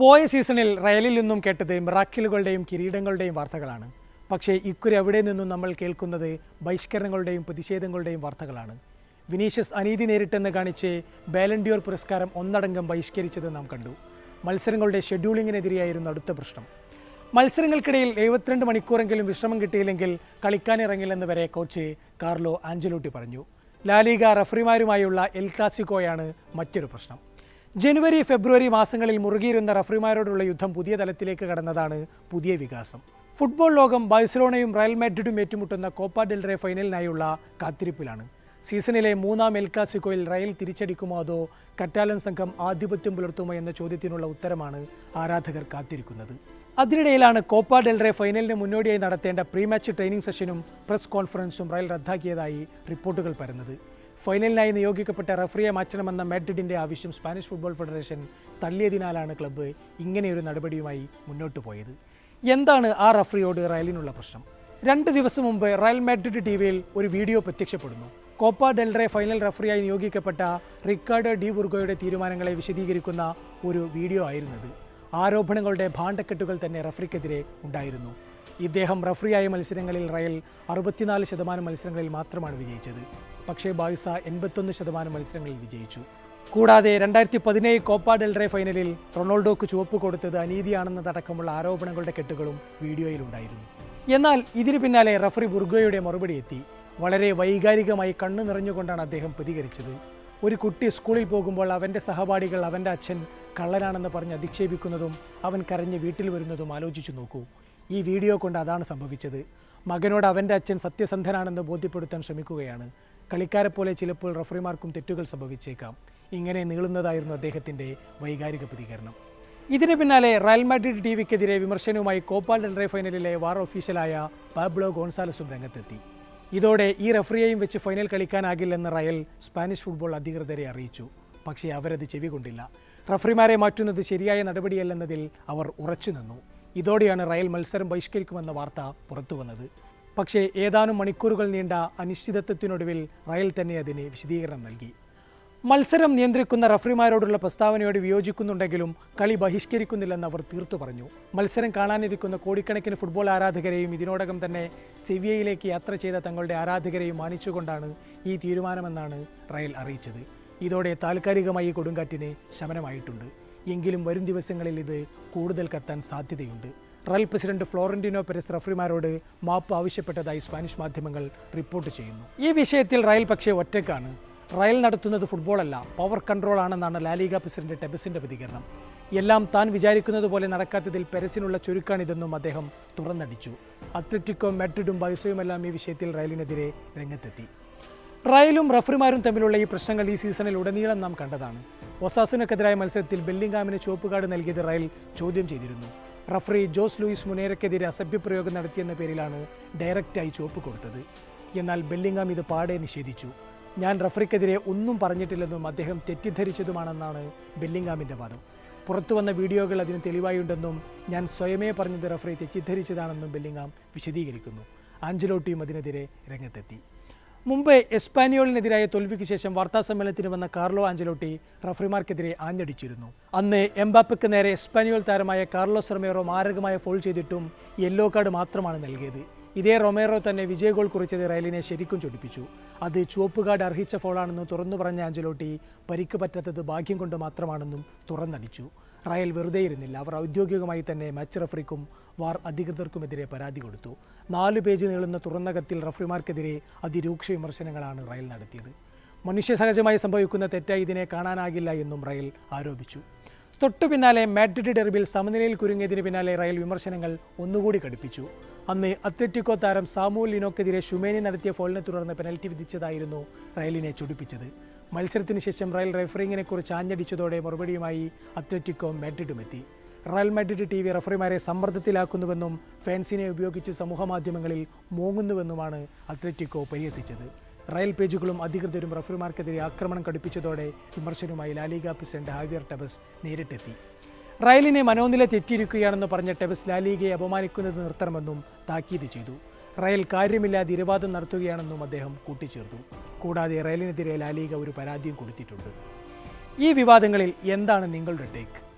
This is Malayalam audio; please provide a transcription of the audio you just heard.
പോയ സീസണിൽ റയലിൽ നിന്നും കേട്ടത് മിറാക്കിലുകളുടെയും കിരീടങ്ങളുടെയും വാർത്തകളാണ്. പക്ഷേ ഇക്കുറി അവിടെ നിന്നും നമ്മൾ കേൾക്കുന്നത് ബഹിഷ്കരണങ്ങളുടെയും പ്രതിഷേധങ്ങളുടെയും വാർത്തകളാണ്. വിനീഷ്യസ് അനീതി നേരിട്ടെന്ന് കാണിച്ച് ബാലൻഡിയോർ പുരസ്കാരം ഒന്നടങ്കം ബഹിഷ്കരിച്ചത് നാം കണ്ടു. മത്സരങ്ങളുടെ ഷെഡ്യൂളിങ്ങിനെതിരെയായിരുന്നു അടുത്ത പ്രശ്നം. മത്സരങ്ങൾക്കിടയിൽ എഴുപത്തിരണ്ട് മണിക്കൂറെങ്കിലും വിശ്രമം കിട്ടിയില്ലെങ്കിൽ കളിക്കാനിറങ്ങില്ലെന്ന് വരെ കോച്ച് കാർലോ ആഞ്ചലോട്ടി പറഞ്ഞു. ലാലിഗ റഫറിമാരുമായുള്ള എൽ ക്ലാസിക്കോയാണ് മറ്റൊരു പ്രശ്നം. ജനുവരി ഫെബ്രുവരി മാസങ്ങളിൽ മുറുകിയിരുന്ന റഫറിമാരോടുള്ള യുദ്ധം പുതിയ തലത്തിലേക്ക് കടന്നതാണ് പുതിയ വികാസം. ഫുട്ബോൾ ലോകം ബാഴ്സലോണയും റയൽ മാഡ്രിഡും ഏറ്റുമുട്ടുന്ന കോപ്പ ഡെൽറെ ഫൈനലിനായുള്ള കാത്തിരിപ്പിലാണ്. സീസണിലെ മൂന്നാം എൽ ക്ലാസിക്കോയിൽ റയൽ തിരിച്ചടിക്കുമോ അതോ കറ്റാലൻ സംഘം ആധിപത്യം പുലർത്തുമോ എന്ന ചോദ്യത്തിനുള്ള ഉത്തരമാണ് ആരാധകർ കാത്തിരിക്കുന്നത്. അതിനിടയിലാണ് കോപ്പ ഡെൽറെ ഫൈനലിന് മുന്നോടിയായി നടത്തേണ്ട പ്രീ മാച്ച് ട്രെയിനിങ് സെഷനും പ്രസ് കോൺഫറൻസും റയൽ റദ്ദാക്കിയതായി റിപ്പോർട്ടുകൾ പരന്നത്. ഫൈനലിനായി നിയോഗിക്കപ്പെട്ട റഫറിയെ മാറ്റണമെന്ന മാഡ്രിഡിന്റെ ആവശ്യം സ്പാനിഷ് ഫുട്ബോൾ ഫെഡറേഷൻ തള്ളിയതിനാലാണ് ക്ലബ്ബ് ഇങ്ങനെയൊരു നടപടിയുമായി മുന്നോട്ട് പോയത്. എന്താണ് ആ റഫറിയോട് റയലിനുള്ള പ്രശ്നം? രണ്ട് ദിവസം മുമ്പ് റയൽ മാഡ്രിഡ് ടി വിയിൽ ഒരു വീഡിയോ പ്രത്യക്ഷപ്പെടുന്നു. കോപ്പ ഡെൽറെ ഫൈനൽ റഫറിയായി നിയോഗിക്കപ്പെട്ട റിക്കാർഡോ ഡി ബുർഗോയുടെ തീരുമാനങ്ങളെ വിശദീകരിക്കുന്ന ഒരു വീഡിയോ ആയിരുന്നത്. ആരോപണങ്ങളുടെ ഭാണ്ഡക്കെട്ടുകൾ തന്നെ റഫറിക്കെതിരെ ഉണ്ടായിരുന്നു. ഇദ്ദേഹം റഫറിയായ മത്സരങ്ങളിൽ റയൽ അറുപത്തിനാല് ശതമാനം മത്സരങ്ങളിൽ മാത്രമാണ് വിജയിച്ചത്. പക്ഷേ ബായുസ എൺപത്തൊന്ന് ശതമാനം മത്സരങ്ങളിൽ വിജയിച്ചു. കൂടാതെ രണ്ടായിരത്തി പതിനേഴ് കോപ്പ ഡെൽറെ ഫൈനലിൽ റൊണാൾഡോക്ക് ചുവപ്പ് കൊടുത്തത് അനീതിയാണെന്നതടക്കമുള്ള ആരോപണങ്ങളുടെ കെട്ടുകളും വീഡിയോയിലുണ്ടായിരുന്നു. എന്നാൽ ഇതിനു പിന്നാലെ റഫറി ബുർഗോയുടെ മറുപടി എത്തി. വളരെ വൈകാരികമായി കണ്ണു നിറഞ്ഞുകൊണ്ടാണ് അദ്ദേഹം പ്രതികരിച്ചത്. ഒരു കുട്ടി സ്കൂളിൽ പോകുമ്പോൾ അവന്റെ സഹപാഠികൾ അവന്റെ അച്ഛൻ കള്ളനാണെന്ന് പറഞ്ഞ് അധിക്ഷേപിക്കുന്നതും അവൻ കരഞ്ഞ് വീട്ടിൽ വരുന്നതും ആലോചിച്ചു നോക്കൂ. ഈ വീഡിയോ കൊണ്ട് അതാണ് സംഭവിച്ചത്. മകനോട് അവന്റെ അച്ഛൻ സത്യസന്ധനാണെന്ന് ബോധ്യപ്പെടുത്താൻ ശ്രമിക്കുകയാണ്. കളിക്കാരെ പോലെ ചിലപ്പോൾ റഫറിമാർക്കും തെറ്റുകൾ സംഭവിച്ചേക്കാം. ഇങ്ങനെ നീളുന്നതായിരുന്നു അദ്ദേഹത്തിന്റെ വൈകാരിക പ്രതികരണം. ഇതിന് പിന്നാലെ റയൽ മാഡ്രിഡ് ടി വിക്കെതിരെ വിമർശനവുമായി കോപ്പാൽ ഡെൽറെ ഫൈനലിലെ വാർ ഓഫീഷ്യലായ പാബ്ലോ ഗോൺസാലസും രംഗത്തെത്തി. ഇതോടെ ഈ റഫറിയെയും വെച്ച് ഫൈനൽ കളിക്കാനാകില്ലെന്ന് റയൽ സ്പാനിഷ് ഫുട്ബോൾ അധികൃതരെ അറിയിച്ചു. പക്ഷേ അവരത് ചെവികൊണ്ടില്ല. റഫറിമാരെ മാറ്റുന്നത് ശരിയായ നടപടിയല്ലെന്നതിൽ അവർ ഉറച്ചു നിന്നു ഇതോടെയാണ് റയൽ മത്സരം ബഹിഷ്കരിക്കുമെന്ന വാർത്ത പുറത്തുവന്നത്. പക്ഷേ ഏതാനും മണിക്കൂറുകൾ നീണ്ട അനിശ്ചിതത്വത്തിനൊടുവിൽ റയൽ തന്നെ അതിന് വിശദീകരണം നൽകി. മത്സരം നിയന്ത്രിക്കുന്ന റഫറിമാരോടുള്ള പ്രസ്താവനയോട് വിയോജിക്കുന്നുണ്ടെങ്കിലും കളി ബഹിഷ്കരിക്കുന്നില്ലെന്ന് അവർ തീർത്തു പറഞ്ഞു. മത്സരം കാണാനിരിക്കുന്ന കോടിക്കണക്കിന് ഫുട്ബോൾ ആരാധകരെയും ഇതിനോടകം തന്നെ സെവിയയിലേക്ക് യാത്ര ചെയ്ത തങ്ങളുടെ ആരാധകരെയും മാനിച്ചുകൊണ്ടാണ് ഈ തീരുമാനമെന്നാണ് റയൽ അറിയിച്ചത്. ഇതോടെ താൽക്കാലികമായി കൊടുങ്കാറ്റിന് ശമനമായിട്ടുണ്ട്. എങ്കിലും വരും ദിവസങ്ങളിൽ ഇത് കൂടുതൽ കത്താൻ സാധ്യതയുണ്ട്. റയൽ പ്രസിഡന്റ് ഫ്ലോറന്റിനോ പെരസ് റഫറിമാരോട് മാപ്പ് ആവശ്യപ്പെട്ടതായി സ്പാനിഷ് മാധ്യമങ്ങൾ റിപ്പോർട്ട് ചെയ്യുന്നു. ഈ വിഷയത്തിൽ റയൽ പക്ഷേ ഒറ്റക്കാണ് റയൽ നടത്തുന്നത് ഫുട്ബോളല്ല പവർ കൺട്രോൾ ആണെന്നാണ് ലാലിഗ പ്രസിഡന്റ് ടെബസിന്റെ പ്രതികരണം. എല്ലാം താൻ വിചാരിക്കുന്നത് പോലെ നടക്കാത്തതിൽ പെരസിനുള്ള ചുരുക്കാണിതെന്നും അദ്ദേഹം തുറന്നടിച്ചു. അത്ലറ്റിക്കോ മെഡ്രിഡും ബൈസോയുമെല്ലാം ഈ വിഷയത്തിൽ റയലിനെതിരെ രംഗത്തെത്തി. റയലും റഫറിമാരും തമ്മിലുള്ള ഈ പ്രശ്നങ്ങൾ ഈ സീസണിൽ ഉടനീളം നാം കണ്ടതാണ്. ഒസാസുനക്കെതിരായ മത്സരത്തിൽ ബെല്ലിംഗാമിന് ചുവപ്പ് കാർഡ് നൽകിയത് റയൽ ചോദ്യം ചെയ്തിരുന്നു. റഫറി ജോസ് ലൂയിസ് മുനേരക്കെതിരെ അസഭ്യപ്രയോഗം നടത്തിയെന്ന പേരിലാണ് ഡയറക്റ്റായി ചുവപ്പ് കൊടുത്തത്. എന്നാൽ ബെല്ലിംഗാം ഇത് പാടെ നിഷേധിച്ചു. ഞാൻ റഫറിക്കെതിരെ ഒന്നും പറഞ്ഞിട്ടില്ലെന്നും അദ്ദേഹം തെറ്റിദ്ധരിച്ചതുമാണെന്നാണ് ബെല്ലിംഗാമിന്റെ വാദം. പുറത്തു വന്ന വീഡിയോകൾ അതിന് തെളിവായുണ്ടെന്നും ഞാൻ സ്വയമേ പറഞ്ഞത് റഫറി തെറ്റിദ്ധരിച്ചതാണെന്നും ബെല്ലിംഗാം വിശദീകരിക്കുന്നു. ആഞ്ചലോട്ടിയും അതിനെതിരെ രംഗത്തെത്തി. മുമ്പ് എസ്പാനിയോളിനെതിരായ തോൽവിക്ക് ശേഷം വാർത്താ വാർത്താസമ്മേളനത്തിന് വന്ന കാർലോ ആഞ്ചലോട്ടി റഫറിമാർക്കെതിരെ ആഞ്ഞടിച്ചിരുന്നു. അന്ന് എംബാപ്പയ്ക്ക് നേരെ എസ്പാനിയോൾ താരമായ കാർലോസ് റൊമേറോ മാരകമായ ഫോൾ ചെയ്തിട്ടും യെല്ലോ കാർഡ് മാത്രമാണ് നൽകിയത്. ഇതേ റൊമേറോ തന്നെ വിജയ ഗോൾ കുറിച്ചത് റയലിനെ ശരിക്കും ചൊടിപ്പിച്ചു. അത് ചുവപ്പ് കാർഡ് അർഹിച്ച ഫോളാണെന്ന് തുറന്നു പറഞ്ഞ ആഞ്ചലോട്ടി പരിക്ക് പറ്റാത്തത് ഭാഗ്യം കൊണ്ട് മാത്രമാണെന്നും തുറന്നടിച്ചു. റയൽ വെറുതെ ഇരുന്നില്ല. അവർ ഔദ്യോഗികമായി തന്നെ മാച്ച് റഫറിക്കും വാർ അധികൃതർക്കുമെതിരെ പരാതി കൊടുത്തു. നാല് പേജ് നീളുന്ന തുറന്ന കത്തിൽ റഫറിമാർക്കെതിരെ അതിരൂക്ഷ വിമർശനങ്ങളാണ് റയൽ നടത്തിയത്. മനുഷ്യസഹജമായി സംഭവിക്കുന്ന തെറ്റായി ഇതിനെ കാണാനാകില്ല എന്നും റയൽ ആരോപിച്ചു. തൊട്ടു പിന്നാലെ മാഡ്രിഡ് ഡെർബിൽ സമനിലയിൽ കുരുങ്ങിയതിന് പിന്നാലെ റയൽ വിമർശനങ്ങൾ ഒന്നുകൂടി കടുപ്പിച്ചു അന്ന് അത്ലറ്റിക്കോ താരം സാമുൽ ലിനോക്കെതിരെ ഷുമേനി നടത്തിയ ഫോളിനെ തുടർന്ന് പെനൽറ്റി വിധിച്ചതായിരുന്നു റയലിനെ ചൊടിപ്പിച്ചത്. മത്സരത്തിന് ശേഷം റയൽ റെഫറിങ്ങിനെ കുറിച്ച് ആഞ്ഞടിച്ചതോടെ മറുപടിയുമായി അത്ലറ്റിക്കോ മാഡ്രിഡുമെത്തി. റയൽ മാഡ്രിഡ് ടി വി റഫറിമാരെ സമ്മർദ്ദത്തിലാക്കുന്നുവെന്നും ഫാൻസിനെ ഉപയോഗിച്ച് സമൂഹമാധ്യമങ്ങളിൽ മൂങ്ങുന്നുവെന്നുമാണ് അത്ലറ്റിക്കോ പരിഹസിച്ചത്. റയൽ പേജുകളും അധികൃതരും റഫറിമാർക്കെതിരെ ആക്രമണം കടുപ്പിച്ചതോടെ വിമർശനവുമായി ലാലിഗ പ്രസിഡന്റ് ഹാവിയർ ടെബസ് നേരിട്ടെത്തി. റയലിനെ മനോനില തെറ്റിയിരിക്കുകയാണെന്ന് പറഞ്ഞ ടെബസ് ലാലിഗയെ അപമാനിക്കുന്നത് നിർത്തണമെന്നും താക്കീത് ചെയ്തു. റയൽ കാര്യമില്ലാതെ ഇരുവാദം നടത്തുകയാണെന്നും അദ്ദേഹം കൂട്ടിച്ചേർത്തു. കൂടാതെ റയലിനെതിരെ ലാലീഗ ഒരു പരാതിയും കൊടുത്തിട്ടുണ്ട്. ഈ വിവാദങ്ങളിൽ എന്താണ് നിങ്ങളുടെ ടേക്ക്?